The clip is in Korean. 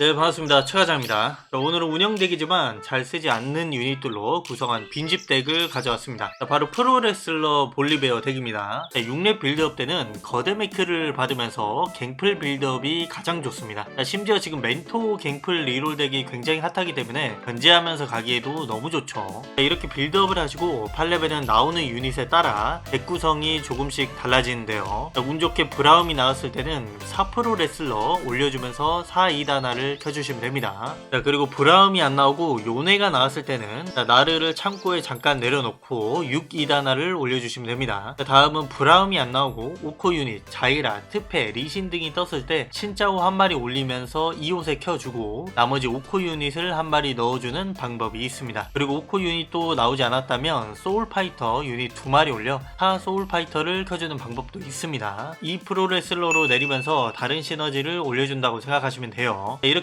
네 반갑습니다. 최과장입니다. 자, 오늘은 운영덱이지만 잘 쓰지 않는 유닛들로 구성한 빈집 덱을 가져왔습니다. 자, 바로 프로레슬러 볼리베어 덱입니다. 자, 6렙 빌드업 때는 거대 매크를 받으면서 갱플 빌드업이 가장 좋습니다. 자, 심지어 지금 멘토 갱플 리롤 덱이 굉장히 핫하기 때문에 견제하면서 가기에도 너무 좋죠. 자, 이렇게 빌드업을 하시고 8렙에는 나오는 유닛에 따라 덱 구성이 조금씩 달라지는데요. 자, 운 좋게 브라움이 나왔을 때는 4 프로 레슬러 올려주면서 4, 2단화를 켜주시면 됩니다. 자, 그리고 브라움이 안 나오고 요네가 나왔을 때는 자, 나르를 창고에 잠깐 내려놓고 6, 2단화를 올려주시면 됩니다. 자, 다음은 브라움이 안 나오고 오코 유닛, 자이라, 트페, 리신 등이 떴을 때 신짜오 한 마리 올리면서 2옷에 켜주고 나머지 오코 유닛을 한 마리 넣어주는 방법이 있습니다. 그리고 오코 유닛도 나오지 않았다면 소울 파이터 유닛 두 마리 올려 4 소울 파이터를 켜주는 방법도 있습니다. 이 프로 레슬러로 내리면서 다른 시너지를 올려준다고 생각하시면 돼요. 네, 이렇게